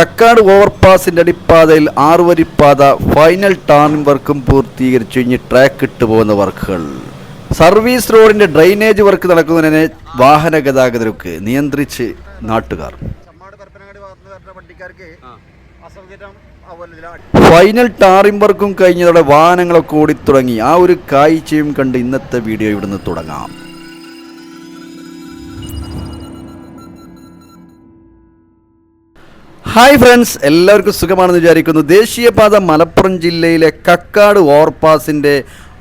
Kakkad ഓവർപാസിന്റെ അടിപ്പാതയിൽ ആറുവരിപ്പാത final ടാണിംഗ് വർക്കും പൂർത്തീകരിച്ചു. ഇനി ട്രാക്ക് ഇട്ട് പോകുന്ന വർക്കുകൾ. സർവീസ് റോഡിന്റെ ഡ്രൈനേജ് വർക്ക് നടക്കുന്നതിനെ വാഹന ഗതാഗതർക്ക് നിയന്ത്രിച്ച് നാട്ടുകാർ. ഫൈനൽ ടാറിംഗ് വർക്കും കഴിഞ്ഞതോടെ വാഹനങ്ങളൊക്കെ ഓടിത്തുടങ്ങി. ആ ഒരു കാഴ്ചയും കണ്ട് ഇന്നത്തെ വീഡിയോ ഇവിടുന്ന് തുടങ്ങാം. ഹായ് ഫ്രണ്ട്സ് എല്ലാവർക്കും സുഖമാണെന്ന് വിചാരിക്കുന്നു. ദേശീയപാത മലപ്പുറം ജില്ലയിലെ കക്കാട് ഓവർപാസിന്റെ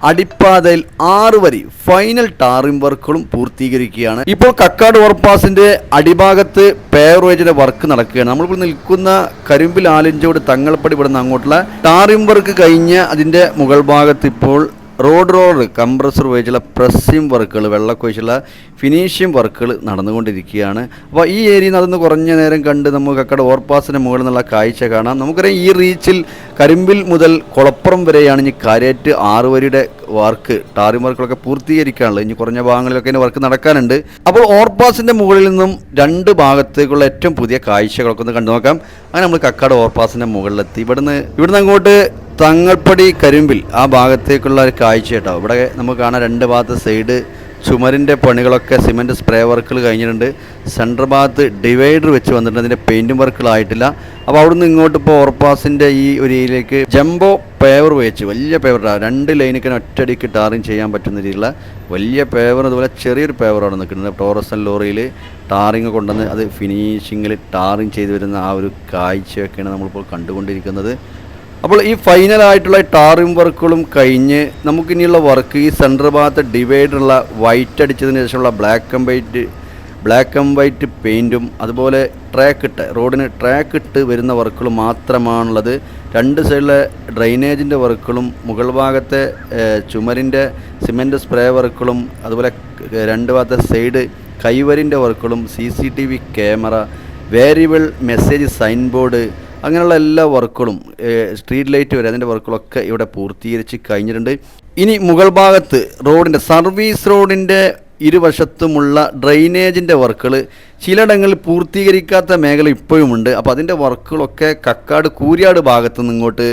അടിപ്പാതയിൽ ആറ് വരി ഫൈനൽ ടാറിംഗ് വർക്കുകളും പൂർത്തീകരിക്കുകയാണ്. ഇപ്പോൾ കക്കാട് ഓവർപാസിന്റെ അടിഭാഗത്ത് പേർവേജിന്റെ വർക്ക് നടക്കുകയാണ്. നമ്മളിപ്പോൾ നിൽക്കുന്ന കരിമ്പിൽ ആലിഞ്ചോട് തങ്ങൾപ്പടി ഇവിടുന്ന് അങ്ങോട്ടുള്ള ടാറിംഗ് വർക്ക് കഴിഞ്ഞ് അതിന്റെ മുകൾ ഭാഗത്ത് ഇപ്പോൾ റോഡ് റോഡ് കംപ്രസർ ഉപയോഗിച്ചുള്ള പ്രസ്സിംഗ് വർക്കുകൾ വെള്ളമൊക്കെ ഒഴിച്ചുള്ള ഫിനിഷിംഗ് വർക്കുകൾ നടന്നുകൊണ്ടിരിക്കുകയാണ്. അപ്പോൾ ഈ ഏരിയയിൽ നിന്ന് കുറഞ്ഞ നേരം കണ്ട് നമുക്ക് അക്കടെ ഓവർപാസിന് മുകളിൽ നിന്നുള്ള കാഴ്ച കാണാം. നമുക്കറിയാം ഈ റീച്ചിൽ കരിമ്പിൽ മുതൽ കുളപ്പുറം വരെയാണ് ഇനി കാര്യറ്റ് ആറ് വരിയുടെ വർക്ക് ടാറിംഗ് വർക്കുകളൊക്കെ പൂർത്തീകരിക്കാനുള്ളത്. ഇനി കുറഞ്ഞ ഭാഗങ്ങളിലൊക്കെ ഇനി വർക്ക് നടക്കാനുണ്ട്. അപ്പോൾ ഓവർപാസിന്റെ മുകളിൽ നിന്നും രണ്ട് ഭാഗത്തേക്കുള്ള ഏറ്റവും പുതിയ കാഴ്ചകളൊക്കെ ഒന്ന് കണ്ടു നോക്കാം അങ്ങനെ നമ്മൾ കക്കാട് ഓവർപാസിന്റെ മുകളിലെത്തി. ഇവിടുന്ന് ഇവിടുന്ന് അങ്ങോട്ട് തങ്ങൾപ്പടി കരിമ്പിൽ ആ ഭാഗത്തേക്കുള്ള ഒരു കാഴ്ച കേട്ടോ ഇവിടെ നമുക്ക് കാണാം രണ്ട് ഭാഗത്ത് സൈഡ് ചുമരിന്റെ പണികളൊക്കെ സിമന്റ് സ്പ്രേ വർക്കുകൾ കഴിഞ്ഞിട്ടുണ്ട്. സെന്റർ ഭാഗത്ത് ഡിവൈഡർ വെച്ച് വന്നിട്ടുണ്ട്. അതിന്റെ പെയിന്റും വർക്കുകളായിട്ടില്ല അപ്പോൾ അവിടുന്ന് ഇങ്ങോട്ട് ഇപ്പോൾ ഓർപ്പാസിന്റെ ഈ ഒരു ഏരിയയിലേക്ക് ജംബോ പേവർ വെച്ച് വലിയ പേവർ രണ്ട് ലൈനിക്കാൻ ഒറ്റയടിക്ക് ടാറിങ് ചെയ്യാൻ പറ്റുന്ന രീതിയിലുള്ള വലിയ പേവർ അതുപോലെ ചെറിയൊരു പേവർ പേവറാണ് നിൽക്കുന്നത് ടോറസൻ ലോറിയിൽ ടാറിങ് കൊണ്ടുവന്ന് അത് ഫിനിഷിങ്ങിൽ ടാറിങ് ചെയ്ത് വരുന്ന ആ ഒരു കാഴ്ചയൊക്കെയാണ് നമ്മളിപ്പോൾ കണ്ടുകൊണ്ടിരിക്കുന്നത്. അപ്പോൾ ഈ ഫൈനൽ ഫൈനലായിട്ടുള്ള ടാറിംഗ് വർക്കുകളും കഴിഞ്ഞ് നമുക്കിനിയുള്ള വർക്ക് ഈ സെന്റർ ഭാഗത്ത് ഡിവൈഡറുള്ള വൈറ്റ് അടിച്ചതിന് ശേഷമുള്ള black and white black and white പെയിന്റും അതുപോലെ ട്രാക്ക് ഇട്ട് റോഡിന് ട്രാക്ക് ഇട്ട് വരുന്ന വർക്കുകൾ മാത്രമാണുള്ളത്. രണ്ട് സൈഡിലെ ഡ്രൈനേജിന്റെ വർക്കുകളും മുകൾ ഭാഗത്തെ ചുമരിന്റെ സിമന്റ് സ്പ്രേ വർക്കുകളും അതുപോലെ രണ്ട് ഭാഗത്തെ സൈഡ് കൈവരിന്റെ വർക്കുകളും C C T V camera variable message sign board അങ്ങനെയുള്ള എല്ലാ വർക്കുകളും സ്ട്രീറ്റ് ലൈറ്റ് വരെ അതിന്റെ വർക്കുകളൊക്കെ ഇവിടെ പൂർത്തീകരിച്ച് കഴിഞ്ഞിട്ടുണ്ട്. ഇനി മുകൾ ഭാഗത്ത് റോഡിന്റെ സർവീസ് റോഡിന്റെ ഇരുവശത്തുമുള്ള ഡ്രൈനേജിന്റെ വർക്കുകൾ ചിലയിടങ്ങളിൽ പൂർത്തീകരിക്കാത്ത മേഖല ഇപ്പോഴുമുണ്ട്. അപ്പോൾ അതിന്റെ വർക്കുകളൊക്കെ കക്കാട് കൂരിയാട് ഭാഗത്തു നിന്ന് ഇങ്ങോട്ട്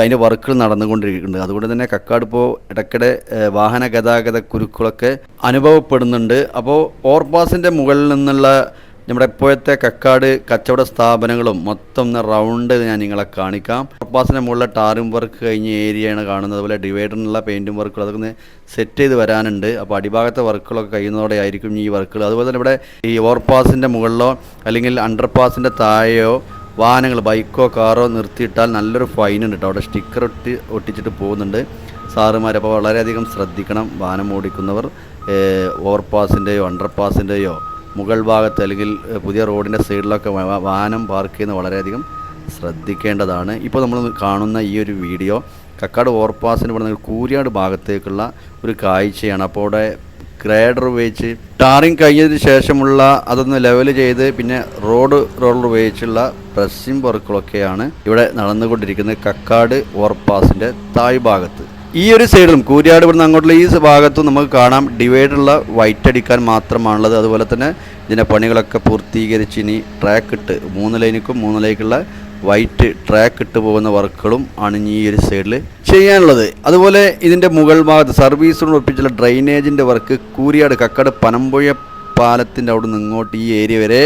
അതിന്റെ വർക്കുകൾ നടന്നുകൊണ്ടിരിക്കുന്നുണ്ട്. അതുകൊണ്ട് തന്നെ കക്കാട് ഇപ്പോൾ ഇടയ്ക്കിടെ വാഹന ഗതാഗത കുരുക്കളൊക്കെ അനുഭവപ്പെടുന്നുണ്ട്. അപ്പോൾ ഓവർപാസിന്റെ മുകളിൽ നിന്നുള്ള നമ്മുടെ ഇപ്പോഴത്തെ കക്കാട് കച്ചവട സ്ഥാപനങ്ങളും മൊത്തം ഒന്ന് റൗണ്ട് ഞാൻ നിങ്ങളെ കാണിക്കാം. ഓവർപാസിന്റെ മുകളിലെ ടാറും വർക്ക് കഴിഞ്ഞ ഏരിയയാണ് കാണുന്നത്. അതുപോലെ ഡിവൈഡറിനുള്ള പെയിന്റും വർക്കുകൾ അതൊക്കെ ഒന്ന് സെറ്റ് ചെയ്ത് വരാനുണ്ട്. അപ്പോൾ അടിഭാഗത്തെ വർക്കുകളൊക്കെ കഴിയുന്നതോടെ ആയിരിക്കും ഈ വർക്കുകൾ അതുപോലെ തന്നെ ഇവിടെ ഈ ഓവർപാസിന്റെ മുകളിലോ അല്ലെങ്കിൽ അണ്ടർപാസിന്റെ താഴെയോ വാഹനങ്ങൾ ബൈക്കോ കാറോ നിർത്തിയിട്ടാൽ നല്ലൊരു ഫൈൻ ഉണ്ട് കേട്ടോ അവിടെ സ്റ്റിക്കർ ഒട്ടി ഒട്ടിച്ചിട്ട് പോകുന്നുണ്ട്. സാറുമാർ അപ്പോൾ വളരെയധികം ശ്രദ്ധിക്കണം. വാഹനം ഓടിക്കുന്നവർ ഓവർപാസിന്റെയോ അണ്ടർപാസിന്റെയോ മുകൾ ഭാഗത്ത് അല്ലെങ്കിൽ പുതിയ റോഡിന്റെ സൈഡിലൊക്കെ വാഹനം പാർക്ക് ചെയ്യുന്നത് വളരെയധികം ശ്രദ്ധിക്കേണ്ടതാണ്. ഇപ്പോൾ നമ്മൾ കാണുന്ന ഈ ഒരു വീഡിയോ കക്കാട് ഓവർപാസിന് പറഞ്ഞ കൂരിയാട് ഭാഗത്തേക്കുള്ള ഒരു കാഴ്ചയാണ്. അപ്പോൾ അവിടെ ഗ്രേഡർ ഉപയോഗിച്ച് ടാറിങ് കഴിഞ്ഞതിന് ശേഷമുള്ള അതൊന്ന് ലെവൽ ചെയ്ത് പിന്നെ റോഡ് റോളർ ഉപയോഗിച്ചുള്ള പ്രസ്സിംഗ് വർക്കുകളൊക്കെയാണ് ഇവിടെ നടന്നുകൊണ്ടിരിക്കുന്നത് കക്കാട് ഓവർപാസിന്റെ തായ് ഭാഗത്ത് ഈ ഒരു സൈഡിലും കൂരിയാട് ഇവിടുന്ന് അങ്ങോട്ടുള്ള ഈ ഭാഗത്തും നമുക്ക് കാണാം. ഡിവൈഡറുള്ള വൈറ്റ് അടിക്കാൻ മാത്രമാണുള്ളത്. അതുപോലെ തന്നെ ഇതിന്റെ പണികളൊക്കെ പൂർത്തീകരിച്ച് ഇനി ട്രാക്ക് ഇട്ട് മൂന്ന് ലൈനിക്കും മൂന്ന് ലൈനിക്കുള്ള വൈറ്റ് ട്രാക്ക് ഇട്ട് പോകുന്ന വർക്കുകളും ആണ് ഇനി ഈ ഒരു സൈഡിൽ ചെയ്യാനുള്ളത്. അതുപോലെ ഇതിന്റെ മുകൾ ഭാഗത്ത് സർവീസിനോട് ഒപ്പിച്ചുള്ള ഡ്രൈനേജിന്റെ വർക്ക് കൂരിയാട് കക്കാട് പനമ്പുഴ പാലത്തിന്റെ അവിടെ നിന്ന് ഇങ്ങോട്ട് ഈ ഏരിയ വരെ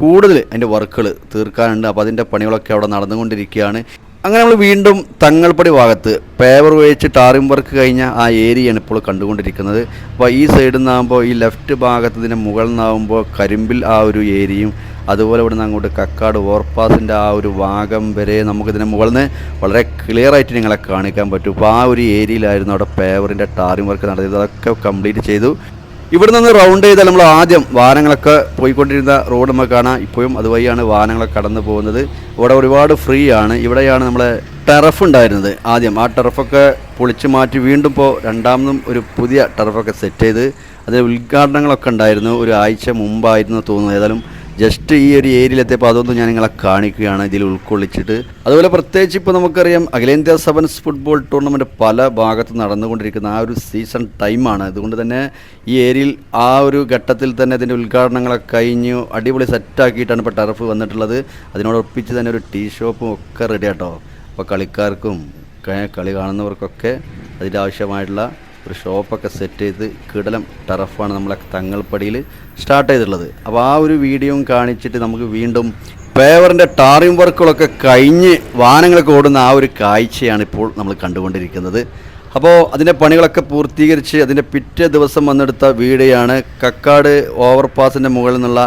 കൂടുതൽ അതിന്റെ വർക്കുകൾ തീർക്കാനുണ്ട്. അപ്പോൾ അതിന്റെ പണികളൊക്കെ അവിടെ നടന്നുകൊണ്ടിരിക്കുകയാണ്. അങ്ങനെ നമ്മൾ വീണ്ടും തങ്ങൾപ്പടി ഭാഗത്ത് പേവർ ഉപയോഗിച്ച് ടാറിംഗ് വർക്ക് കഴിഞ്ഞ ആ ഏരിയയാണ് ഇപ്പോൾ കണ്ടുകൊണ്ടിരിക്കുന്നത്. അപ്പോൾ ഈ സൈഡിൽ നിന്നാകുമ്പോൾ ഈ ലെഫ്റ്റ് ഭാഗത്ത് ഇതിന്റെ മുകളിൽ നിന്നാകുമ്പോൾ കരിമ്പിൽ ആ ഒരു ഏരിയയും അതുപോലെ ഇവിടെ നിന്ന് അങ്ങോട്ട് കക്കാട് ഓവർപാസിന്റെ ആ ഒരു ഭാഗം വരെ നമുക്കിതിന്റെ മുകളിൽ നിന്ന് വളരെ ക്ലിയറായിട്ട് നിങ്ങളെ കാണിക്കാൻ പറ്റും. അപ്പോൾ ആ ഒരു ഏരിയയിലായിരുന്നു അവിടെ പേവറിന്റെ ടാറിംഗ് വർക്ക് നടത്തിയത്. അതൊക്കെ കംപ്ലീറ്റ് ചെയ്തു. ഇവിടെ നിന്ന് റൗണ്ട് ചെയ്താൽ നമ്മൾ ആദ്യം വാഹനങ്ങളൊക്കെ പോയിക്കൊണ്ടിരുന്ന റോഡ് നമുക്ക് കാണാം. ഇപ്പോഴും അതുവഴിയാണ് വാഹനങ്ങളൊക്കെ കടന്നു പോകുന്നത്. ഇവിടെ ഒരുപാട് ഫ്രീ ആണ്. ഇവിടെയാണ് നമ്മളെ ടെറഫ് ഉണ്ടായിരുന്നത് ആദ്യം. ആ ടെറഫൊക്കെ പൊളിച്ച് മാറ്റി വീണ്ടും ഇപ്പോൾ രണ്ടാമതും ഒരു പുതിയ ടെറഫൊക്കെ സെറ്റ് ചെയ്ത് അതിൽ ഉദ്ഘാടനങ്ങളൊക്കെ ഉണ്ടായിരുന്നു. ഒരു ആഴ്ച മുമ്പായിരുന്നു തോന്നുന്നു. ഏതായാലും ജസ്റ്റ് ഈ ഒരു ഏരിയയിലെത്തിയപ്പോൾ അതൊന്നും ഞാൻ നിങ്ങളെ കാണിക്കുകയാണ്. ഇതിൽ ഉൾക്കൊള്ളിച്ചിട്ട്. അതുപോലെ പ്രത്യേകിച്ച് ഇപ്പോൾ നമുക്കറിയാം അഖിലേന്ത്യാ സെവൻസ് ഫുട്ബോൾ ടൂർണമെന്റ് പല ഭാഗത്ത് നടന്നുകൊണ്ടിരിക്കുന്ന ആ ഒരു സീസൺ ടൈമാണ് അതുകൊണ്ട് തന്നെ ഈ ഏരിയയിൽ ആ ഒരു ഘട്ടത്തിൽ തന്നെ അതിന്റെ ഉദ്ഘാടനങ്ങളൊക്കെ കഴിഞ്ഞു. അടിപൊളി സെറ്റാക്കിയിട്ടാണ് ഇപ്പോൾ ടർഫ് വന്നിട്ടുള്ളത്. അതിനോടൊപ്പിച്ച് തന്നെ ഒരു ടീ ഷോപ്പും ഒക്കെ റെഡി ആട്ടോ. അപ്പോൾ കളിക്കാർക്കും കളി കാണുന്നവർക്കൊക്കെ അതിന്റെ ആവശ്യമായിട്ടുള്ള ഒരു ഷോപ്പൊക്കെ സെറ്റ് ചെയ്ത് കിടലം ടറഫാണ് നമ്മളെ തങ്ങൾപ്പടിയിൽ സ്റ്റാർട്ട് ചെയ്തിട്ടുള്ളത്. അപ്പോൾ ആ ഒരു വീഡിയോയും കാണിച്ചിട്ട് നമുക്ക് വീണ്ടും പേവറിന്റെ ടാറിംഗ് വർക്കുകളൊക്കെ കഴിഞ്ഞ് വാഹനങ്ങളൊക്കെ ഓടുന്ന ആ ഒരു കാഴ്ചയാണ് ഇപ്പോൾ നമ്മൾ കണ്ടുകൊണ്ടിരിക്കുന്നത്. അപ്പോൾ അതിന്റെ പണികളൊക്കെ പൂർത്തീകരിച്ച് അതിന്റെ പിറ്റേ ദിവസം വന്നെടുത്ത വീഡിയോയാണ് കക്കാട് ഓവർപാസിന്റെ മുകളിൽ നിന്നുള്ള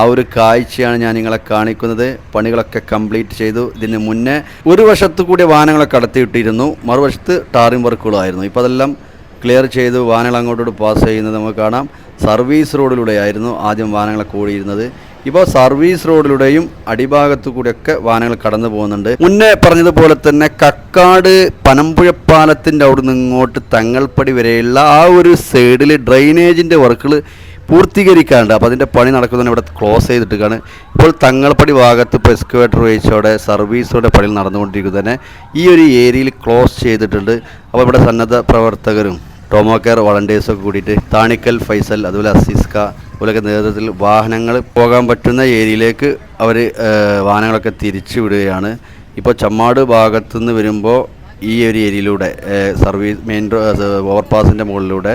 ആ ഒരു കാഴ്ചയാണ് ഞാൻ നിങ്ങളെ കാണിക്കുന്നത്. പണികളൊക്കെ കംപ്ലീറ്റ് ചെയ്തു. ഇതിന് മുന്നേ ഒരു വശത്തു കൂടി വാഹനങ്ങളൊക്കെ കടത്തിയിട്ടിരുന്നു. മറുവശത്ത് ടാറിംഗ് വർക്കുകളായിരുന്നു. ഇപ്പോൾ അതെല്ലാം ക്ലിയർ ചെയ്ത് വാഹനങ്ങൾ അങ്ങോട്ടോട്ട് പാസ് ചെയ്യുന്നത് നമുക്ക് കാണാം. സർവീസ് റോഡിലൂടെയായിരുന്നു ആദ്യം വാഹനങ്ങളെ കൂടിയിരുന്നത്. ഇപ്പോൾ സർവീസ് റോഡിലൂടെയും അടിഭാഗത്തു കൂടിയൊക്കെ വാഹനങ്ങൾ കടന്നു പോകുന്നുണ്ട്. മുന്നേ പറഞ്ഞതുപോലെ തന്നെ കക്കാട് പനമ്പുഴപ്പാലത്തിന്റെ അവിടെ നിന്ന് ഇങ്ങോട്ട് തങ്ങൾപ്പടി വരെയുള്ള ആ ഒരു സൈഡിൽ ഡ്രൈനേജിന്റെ വർക്കുകൾ പൂർത്തീകരിക്കാറുണ്ട് അപ്പോൾ അതിന്റെ പണി നടക്കുന്നതിന് ഇവിടെ ക്ലോസ് ചെയ്തിട്ടാണ് ഇപ്പോൾ തങ്ങൾപ്പടി ഭാഗത്ത് ഇപ്പോൾ എക്സ്കവേറ്റർ ഉപയോഗിച്ചോടെ സർവീസോടെ പണികൾ നടന്നുകൊണ്ടിരിക്കുന്നത് തന്നെ ഈ ഒരു ഏരിയയിൽ ക്ലോസ് ചെയ്തിട്ടുണ്ട്. അപ്പോൾ ഇവിടെ സന്നദ്ധ പ്രവർത്തകരും ടോമോ കെയർ വളണ്ടിയേഴ്സൊക്കെ കൂടിയിട്ട് താണിക്കൽ ഫൈസൽ അതുപോലെ അസീസ്ക അതുപോലെയൊക്കെ നേതൃത്വത്തിൽ വാഹനങ്ങൾ പോകാൻ പറ്റുന്ന ഏരിയയിലേക്ക് അവർ വാഹനങ്ങളൊക്കെ തിരിച്ചു വിടുകയാണ്. ഇപ്പോൾ ചമ്മാട് ഭാഗത്തുനിന്ന് വരുമ്പോൾ ഈ ഒരു ഏരിയയിലൂടെ സർവീസ് മെയിൻ ഓവർപാസിന്റെ മുകളിലൂടെ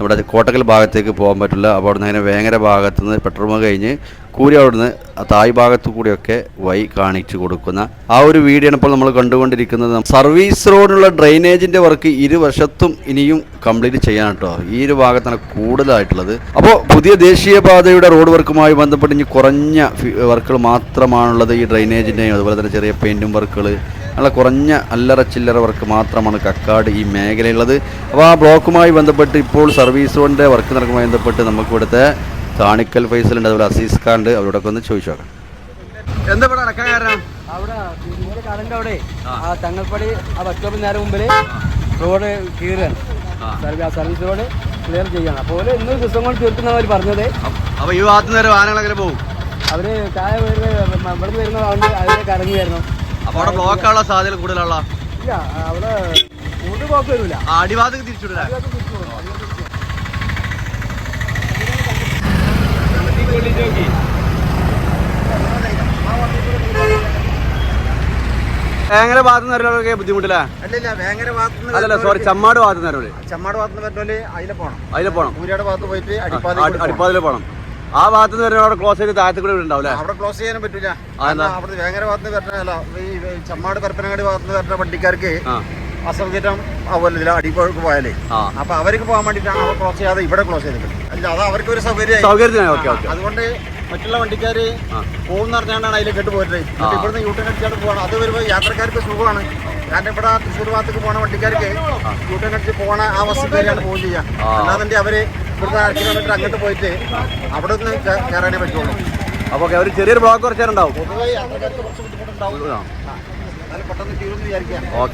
നമ്മുടെ കോട്ടക്കൽ ഭാഗത്തേക്ക് പോകാൻ പറ്റില്ല. അപ്പോൾ അവിടുന്ന് അങ്ങനെ വേങ്ങര ഭാഗത്തു നിന്ന് പെട്രോൾ കഴിഞ്ഞ് കൂരി അവിടുന്ന് തായ് ഭാഗത്തു കൂടിയൊക്കെ വൈ കാണിച്ചു കൊടുക്കുന്ന ആ ഒരു വീഡിയോ ഇപ്പോൾ നമ്മൾ കണ്ടുകൊണ്ടിരിക്കുന്നത്. സർവീസ് റോഡിലുള്ള ഡ്രെയിനേജിന്റെ വർക്ക് ഇരുവശത്തും ഇനിയും കംപ്ലീറ്റ് ചെയ്യാൻ കേട്ടോ. ഈ ഒരു ഭാഗത്താണ് കൂടുതലായിട്ടുള്ളത്. അപ്പോൾ പുതിയ ദേശീയപാതയുടെ റോഡ് വർക്കുമായി ബന്ധപ്പെട്ട് ഇനി കുറഞ്ഞ വർക്കുകൾ മാത്രമാണുള്ളത് ഈ ഡ്രെയിനേജിന്റെയും അതുപോലെ തന്നെ ചെറിയ പെയിന്റും വർക്കുകൾ നല്ല കുറഞ്ഞ അല്ലറ ചില്ലറ വർക്ക് മാത്രമാണ് കക്കാട് ഈ മേഖലയുള്ളത് അപ്പോൾ ആ ബ്ലോക്കുമായി ബന്ധപ്പെട്ട് ഇപ്പോൾ സർവീസ് കൊണ്ട് വർക്ക് നടക്കുമായി ബന്ധപ്പെട്ട് നമുക്ക് ഇവിടുത്തെ കാണിക്കൽ ഫൈസലുണ്ട് അതുപോലെ അസീസ് ഖാൻ ഉണ്ട് അവരോടൊക്കെ ഒന്ന് ചോദിച്ചു നോക്കാം. എന്താ ഇവിടെ നടക്കാൻ കാരണം? അവിടെ കടന്റെ അവിടെ. ആ. തങ്ങൾപ്പടി ആ ബസ് സ്റ്റോപ്പിന് നേരെ മുമ്പിൽ റോഡ് കീറുകയാണ് സർവീസ് സർവീസ് റോഡ് ക്ലിയർ ചെയ്യണം. അപ്പോൾ ഇന്ന് ദിവസം കൊണ്ട് തീർക്കുന്ന അവർ പറഞ്ഞത്. അപ്പോൾ ഈ ഭാഗത്ത് നേരെ വാഹനങ്ങൾ അങ്ങനെ പോകും അവർ ചായ വരുന്ന ഇവിടെ വരുന്ന അതുകൊണ്ട് അതിലേക്ക് ഇറങ്ങിയായിരുന്നു അവിടെ ആണോ സാധ്യത കൂടുതലുള്ള ഇല്ല അവിടെ കൂടുതൽ വരില്ല അടിഭാഗത്തേക്ക് തിരിച്ചുവിടില്ല എങ്ങനെ ഭാഗത്ത് നിന്നൊക്കെ ബുദ്ധിമുട്ടില്ല? അല്ലല്ല വേങ്ങര ഭാഗത്തുനിന്ന് അല്ലല്ല സോറി ചമ്മാട് ഭാഗത്ത് നിന്നൊരു ചമ്മാട് ഭാഗത്തുനിന്ന് വരുന്നോൽ അതിലെ പോണം. അതിലെ പോണം. ഭാഗത്ത് പോയിട്ട് അടിപ്പാതി അടിപ്പാതിൽ പോണം. ആ ഭാഗത്ത് നിന്ന് വരുന്ന അവിടെ ക്ലോസ് ചെയ്ത് താഴത്ത് കൂടെ ഉണ്ടാവില്ലേ അവിടെ ക്ലോസ് ചെയ്യാനും പറ്റില്ല? അവിടെ വേങ്ങര ഭാഗത്ത് വരണ അല്ല ഈ ചമ്മാട് പരപ്പനങ്ങാടി ഭാഗത്ത് വരുന്ന വണ്ടിക്കാർക്ക് അസംഖ്യം അവല്ല അടിപ്പോഴക്ക് പോയാലേ. അപ്പൊ അവർക്ക് പോകാൻ വേണ്ടിട്ടാണ് ക്ലോസ് ചെയ്യാതെ ഇവിടെ ക്ലോസ് ചെയ്തിട്ടുണ്ട് അല്ല അത് അവർക്ക് ഒരു സൗകര്യം അതുകൊണ്ട് മറ്റുള്ള വണ്ടിക്കാര്. പോകുന്ന പറഞ്ഞാണ് അതിൽ ഇട്ട് പോരുന്നത്. ഇവിടുന്ന് യൂട്ടേൺ അടിച്ചാണ് പോകണം അത് വരുമ്പോൾ യാത്രക്കാർക്ക് സുഖമാണ്. കാരണം ഇവിടെ തൃശ്ശൂർ ഭാഗത്തേക്ക് പോണ വണ്ടിക്കാർക്ക് യൂട്ടേൺ അടിച്ച് പോണ ആ വസ്തു കയറിയാണ് ചെയ്യുക. അല്ലാതെ അവർ ഇവിടുന്ന് അര കിലോമീറ്റർ അങ്ങോട്ട് പോയിട്ട് അവിടെ നിന്ന് കയറാനേ പറ്റുള്ളൂ. അപ്പോൾ ഓക്കെ ഒരു ചെറിയൊരു ബ്ലോക്ക് കുറച്ച് നേരം ഉണ്ടാവും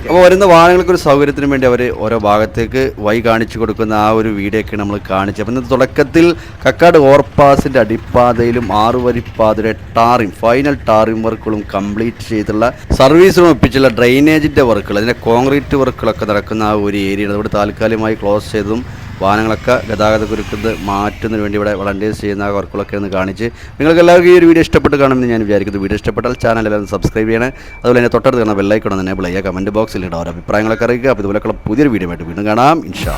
അപ്പോൾ വരുന്ന വാഹനങ്ങൾക്ക് ഒരു സൗകര്യത്തിന് വേണ്ടി അവർ ഓരോ ഭാഗത്തേക്ക് വൈ കാണിച്ചു കൊടുക്കുന്ന ആ ഒരു വീഡിയോ ഒക്കെ നമ്മൾ കാണിച്ചു അപ്പം ഇന്നത്തെ തുടക്കത്തിൽ കക്കാട് ഓവർപാസിന്റെ അടിപ്പാതയിലും ആറുവരിപ്പാതയുടെ ടാറിംഗ് ഫൈനൽ ടാറിംഗ് വർക്കുകളും കംപ്ലീറ്റ് ചെയ്തുള്ള സർവീസിനും ഒപ്പിച്ചുള്ള ഡ്രെയിനേജിന്റെ വർക്കുകൾ അതിന്റെ കോൺക്രീറ്റ് വർക്കുകളൊക്കെ നടക്കുന്ന ആ ഒരു ഏരിയ അവിടെ താൽക്കാലികമായി ക്ലോസ് ചെയ്തതും വാഹനങ്ങളൊക്കെ ഗതാഗത കുരുക്കുന്നത് മാറ്റുന്നതിന് വേണ്ടി ഇവിടെ വളണ്ടിയേഴ്സ് ചെയ്യുന്ന വർക്കുകളൊക്കെ ഒന്ന് കാണിച്ച് നിങ്ങൾക്ക് എല്ലാവർക്കും ഈ ഒരു വീഡിയോ ഇഷ്ടപ്പെട്ട് കാണുമെന്ന് ഞാൻ വിചാരിക്കുന്നു. വീഡിയോ ഇഷ്ടപ്പെട്ടാൽ ചാനൽ എല്ലാവരും സബ്സ്ക്രൈബ് ചെയ്യണേ. അതുപോലെ തന്നെ തൊട്ടടുത്ത് കാണുന്ന ബെല്ലൈക്കണം തന്നെ ചെയ്യുക. കമന്റ് ബോക്സിൽ ഇടാം ഓരോ അഭിപ്രായങ്ങളൊക്കെ അറിയിക്കുക. അപ്പോൾ ഇതുപോലെയുള്ള പുതിയൊരു വീഡിയോ ആയിട്ട് വീണ്ടും കാണാം. ഇൻഷാ.